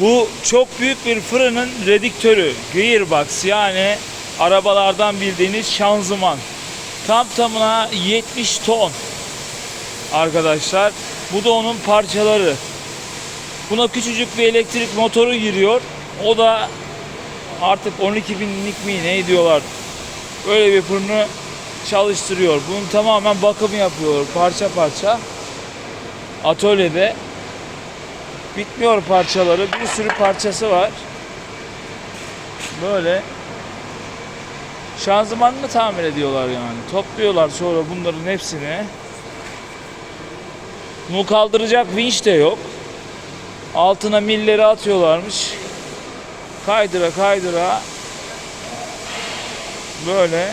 Bu çok büyük bir fırının redüktörü. Gearbox yani arabalardan bildiğiniz şanzıman. Tam tamına 70 ton. Arkadaşlar bu da onun parçaları. Buna küçücük bir elektrik motoru giriyor. O da artık 12 binlik mi ne diyorlar. Böyle bir fırını çalıştırıyor. Bunun tamamen bakımı yapıyor parça parça. Atölyede bitmiyor parçaları. Bir sürü parçası var. Böyle şanzımanını tamir ediyorlar yani. Topluyorlar sonra bunların hepsini. Bunu kaldıracak vinç de yok. Altına milleri atıyorlarmış. Kaydıra kaydıra böyle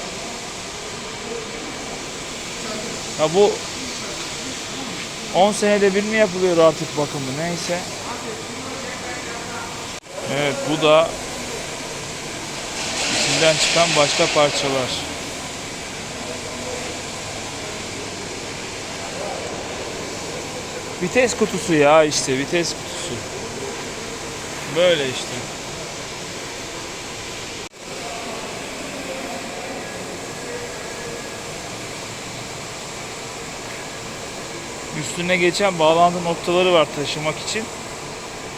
ya bu 10 senede bir mi yapılıyor artık bakımı neyse. Evet bu da içinden çıkan başka parçalar. Vites kutusu ya işte vites kutusu. Böyle işte. Üstüne geçen bağlantı noktaları var taşımak için.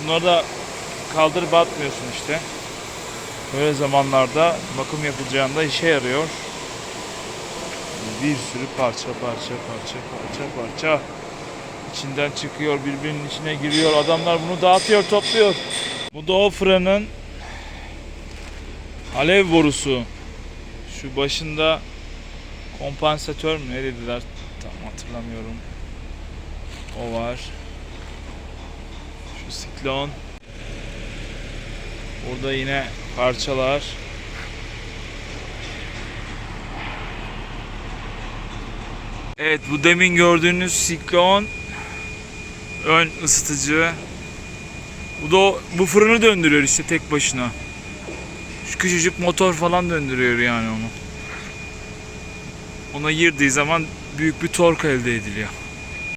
Bunları da kaldırıp atmıyorsun işte. Böyle zamanlarda bakım yapılacağında işe yarıyor. Bir sürü parça parça parça parça parça içinden çıkıyor birbirinin içine giriyor adamlar bunu dağıtıyor topluyor. Bu da o fırının alev borusu. Şu başında kompansatör mü ne dediler tam hatırlamıyorum. O var. Şu siklon. Burada yine parçalar. Evet bu demin gördüğünüz siklon ön ısıtıcı. Bu da bu fırını döndürüyor işte tek başına. Şu küçücük motor falan döndürüyor yani onu. Ona girdiği zaman büyük bir tork elde ediliyor.